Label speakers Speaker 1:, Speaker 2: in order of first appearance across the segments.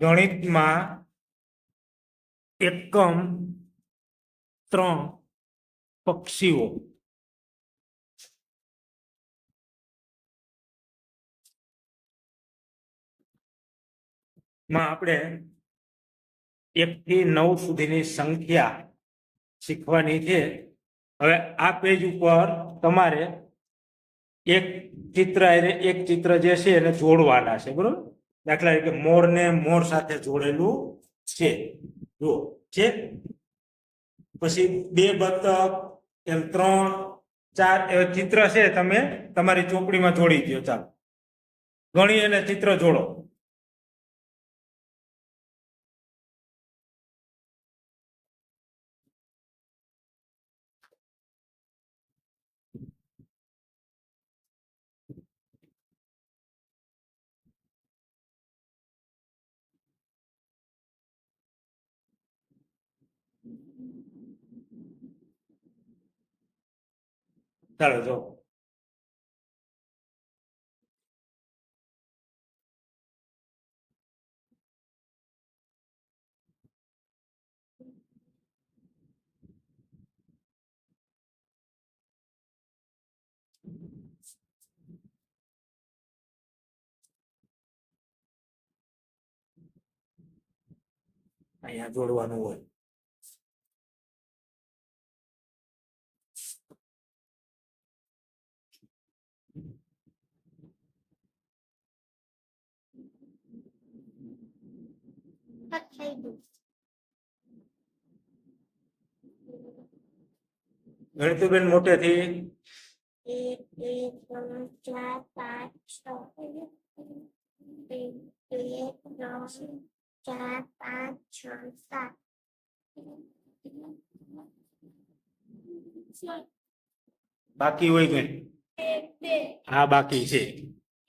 Speaker 1: ગણિતમાં એકમ ત્રણ પક્ષીઓ. માં આપણે એક થી નવ સુધીની સંખ્યા શીખવાની છે. હવે આ પેજ ઉપર તમારે એક ચિત્ર એક ચિત્ર જે છે એને જોડવાના છે, બરોબર? દાખલા તરીકે મોર ને મોર સાથે જોડેલું છે. જુઓ, છે? પછી બે બતક, એમ ત્રણ, ચાર ચિત્ર છે, તમે તમારી ચોપડીમાં જોડી દો ચાલો. ગણી અને ચિત્ર જોડો. ચાલો જો અહીંયા જોડવાનું હોય ગણિતુબેન મોટેથી
Speaker 2: એક ચાર પાંચ ચાર પાંચ છ સાત
Speaker 1: બાકી હોય
Speaker 2: બે
Speaker 1: હા, બાકી છે.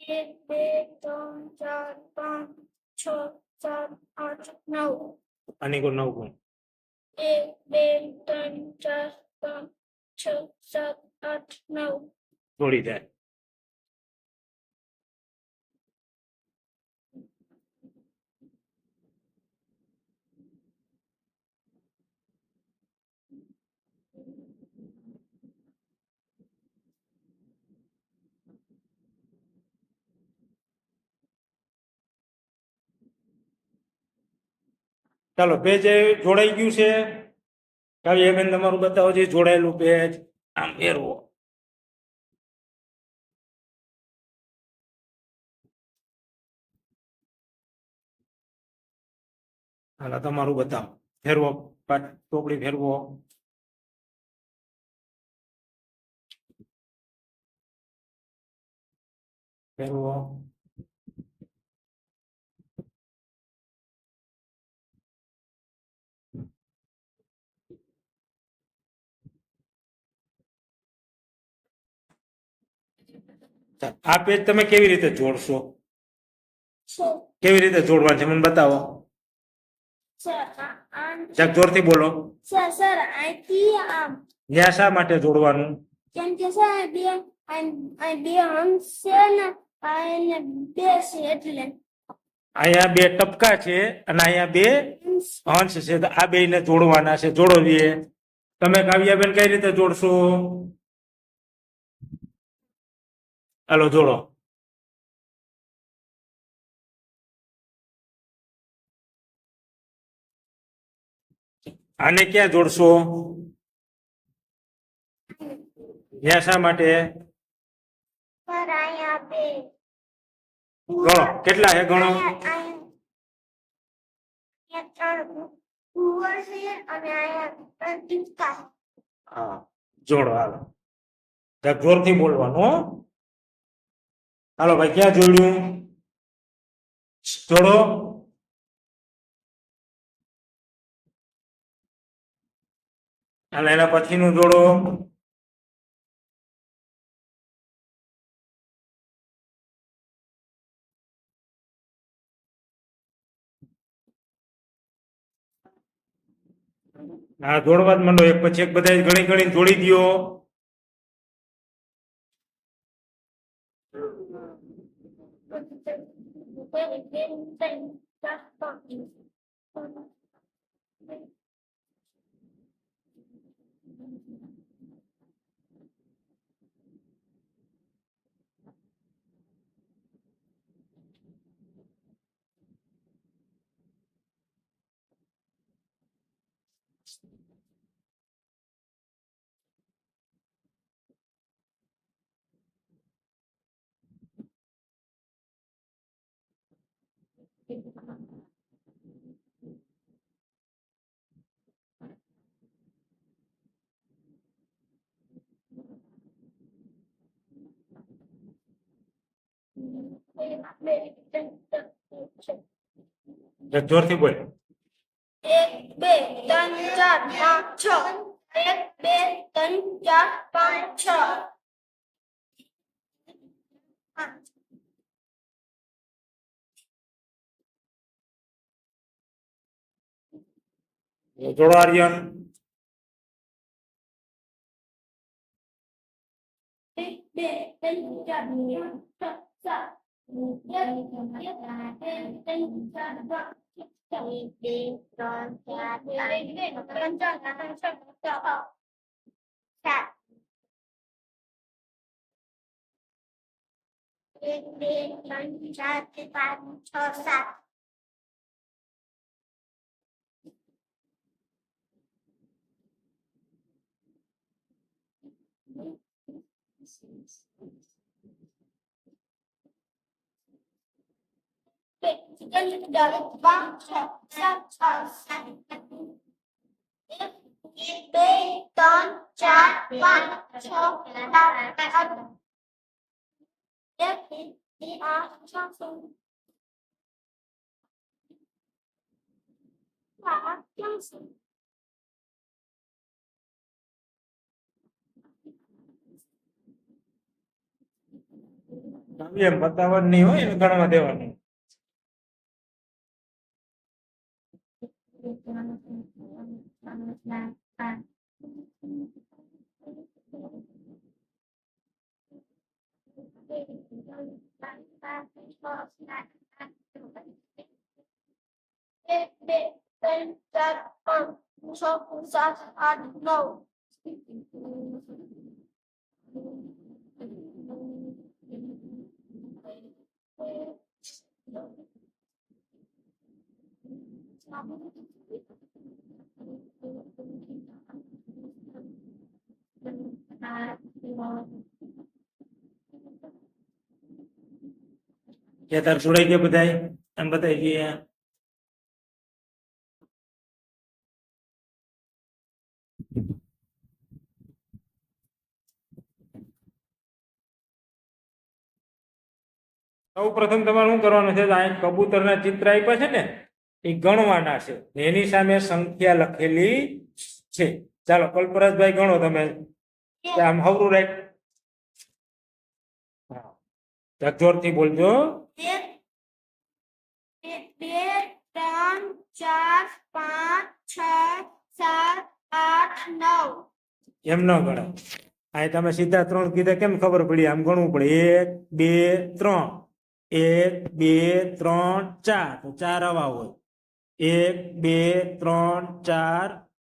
Speaker 2: એક, બે, ત્રણ, ચાર, પાંચ, છ સાત આઠ નવ.
Speaker 1: અને કોઈ નવ ગુણ.
Speaker 2: એક બે ત્રણ ચાર પાંચ છ સાત આઠ નવ.
Speaker 1: જોડી જાય. ચાલો પેજ જોડાઈ ગયું છે. કાવ્ય બેન તમારું બતાવો જે જોડાયેલું પેજ આમ ફેરવો હાલો તમારું બતાવો. ફેરવો પાટ ચોપડી ફેરવો ફેરવો આ પેજ તમે કેવી રીતે જોડશો? કેવી રીતે જોડવાનું છે? મને બતાવો. જોરથી બોલો. ન્યા શા માટે જોડવાનું?
Speaker 2: કેમ કે સર બે બે હંસ છે ને આ બે છે એટલે.
Speaker 1: અહીંયા બે ટપકા છે અને અહીંયા બે
Speaker 2: હંસ
Speaker 1: છે. તો આ બે ને જોડવાના છે. જોડવીએ તમે કાવ્યાબેન કઈ રીતે જોડશો? હાલો જોડો આને ક્યાં જોડશો? શા માટે? કેટલા હે ગણો? જોડો હાલો. જોરથી બોલવાનું હાલો ભાઈ, ક્યાં જોડ્યું? જોડો. અને એના પછીનું જોડો. હા, જોડવા જ માંડો. એક પછી એક બધા ઘણી ઘણી જોડી દ્યો.
Speaker 2: ચાર પાંચ એક બે ત્રણ ચાર પાંચ છ
Speaker 1: જરા જોરથી બોલ.
Speaker 2: એક બે ત્રણ ચાર પાંચ છ. એક બે ત્રણ ચાર પાંચ છ. પાંચ.
Speaker 1: જોડો આર્યન
Speaker 2: એક બે ત્રણ ચાર પાંચ છ સાત એક એક બે ત્રણ ચાર પાંચ છ એક બે ત્રણ ચાર એક બે ત્રણ ચાર પાંચ છ સાત એક બે ત્રણ ચાર પાંચ છ સાત બે ત્રણ પાંચ છ સાત છ સાત એક બે ત્રણ ચાર પાંચ છ સાત આઠ એક બે આઠ છ સાત આઠ
Speaker 1: એમ બતાવવાનું હોય એને ગણવા દેવાનું.
Speaker 2: એક, બે, ત્રણ, ચાર, પાંચ, છ, સાત, આઠ, નવ.
Speaker 1: કે તાર જોડાઈ ગયા બધાય એમ બતાવી દઈએ સૌ પ્રથમ તમારે શું કરવાનું છે? આ કબૂતરના ચિત્ર આપ્યા છે ને, એ ગણવાના છે. ને એની સામે સંખ્યા લખેલી છે. ચાલો કલ્પરાજભાઈ ગણો તમે. કે આમ હવરું રાખ. જોરથી બોલજો.
Speaker 2: બે ત્રણ ચાર પાંચ છ સાત આઠ નવ.
Speaker 1: એમ ન ગણાય. અહીં તમે સીધા ત્રણ કીધા કેમ ખબર પડી? આમ ગણવું પડે. એક બે ત્રણ. એક બે ત્રણ ચાર. તો ચાર આવા હોય. એક બે ત્રણ ચાર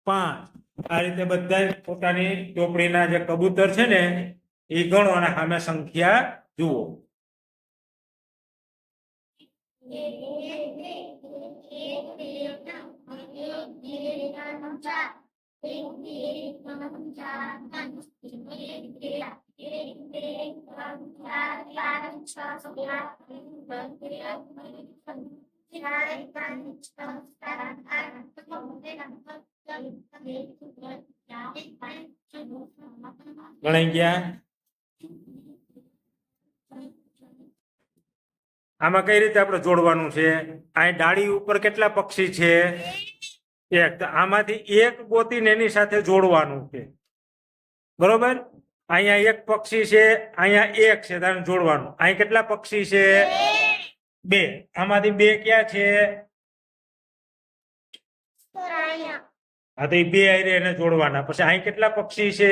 Speaker 1: પાંચ. આ રીતે બધા પોતાની ચોપડીના જે કબૂતર છે ને એ ગણો અને સામે સંખ્યા જુઓ
Speaker 2: એક બે એક બે ત્રણ એક બે ત્રણ ચાર એક બે ત્રણ ચાર પાંચ એક બે એક બે ત્રણ ચાર પાંચ છ સાત આઠ ચાર પાંચ છ સાત આઠ
Speaker 1: ગણાઈ ગયા? આમાં કઈ રીતે આપણે જોડવાનું છે? આ ડાળી ઉપર કેટલા પક્ષી છે? એક આમાંથી એક ગોતીને એની સાથે જોડવાનું છે. બરોબર? અહીંયા એક પક્ષી છે, અહીંયા એક છે, તારે જોડવાનું. અહીં કેટલા પક્ષી છે? બે. આમાંથી બે ક્યાં છે? હા, તો એ બે આયરે એને જોડવાના. પછી અહીં કેટલા પક્ષી છે?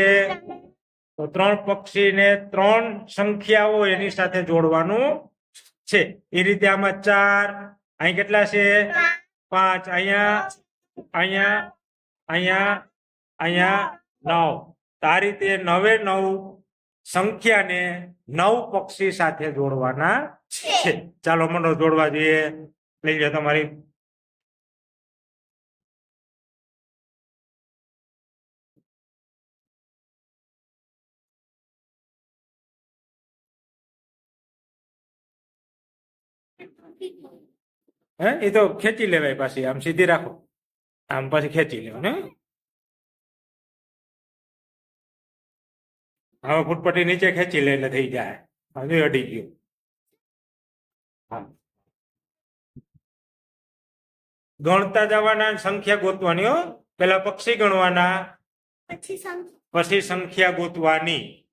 Speaker 1: તો ત્રણ પક્ષીને ત્રણ સંખ્યાઓ એની સાથે જોડવાનું છે. એ રીતે આમાં ચાર, અહીં કેટલા છે? પાંચ, અહીંયા અહીંયા અહીંયા અહીંયા, નવ. આ રીતે નવે નવ સંખ્યાને નવ પક્ષી સાથે જોડવાના છે. ચાલો મનો જોડવા જોઈએ. લઈ જાઓ તમારી. હે? એ તો ખેંચી લેવાય પાછી. આમ સીધી રાખો. આમ પછી ખેંચી લેવાનું હવે ફૂટપટ્ટી નીચે ખેંચી લે એટલે થઈ જાય. હજુ અડી ગયું. ગણતા જવાના સંખ્યા ગોતવાની હો. પેલા પક્ષી ગણવાના.
Speaker 2: પછી સંખ્યા.
Speaker 1: ગોતવાની.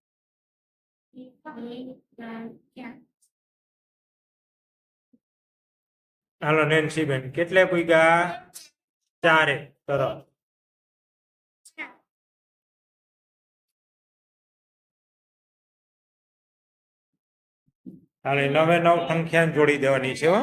Speaker 1: હાલો નેન્સીબેન કેટલે પૂગ્યા ચારે
Speaker 2: સરસ.
Speaker 1: હાલે નવે નવ સંખ્યા જોડી દેવાની છે હો.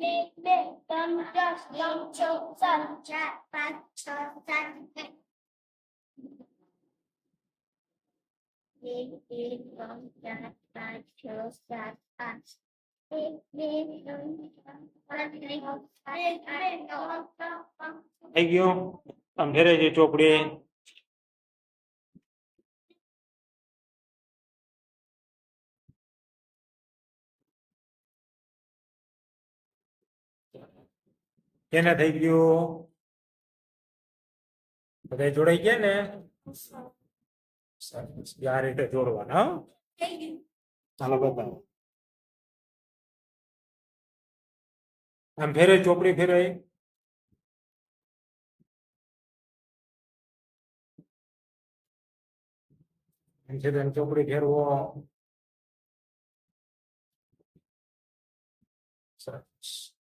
Speaker 2: એક બે ત્રણ ચાર પાંચ છ સાત આઠ નવ દસ
Speaker 1: થઈ ગયું આમ ફેરે છે ચોપડી કેને થઈ ગયું. બધા જોડાઈ ગયા ને? આ રીતે જોડવાના ચાલો, બતાવો. આમ ફેરે ચોપડી ફેરવાય એમ છે ચોપડી ફેરવો. સરસ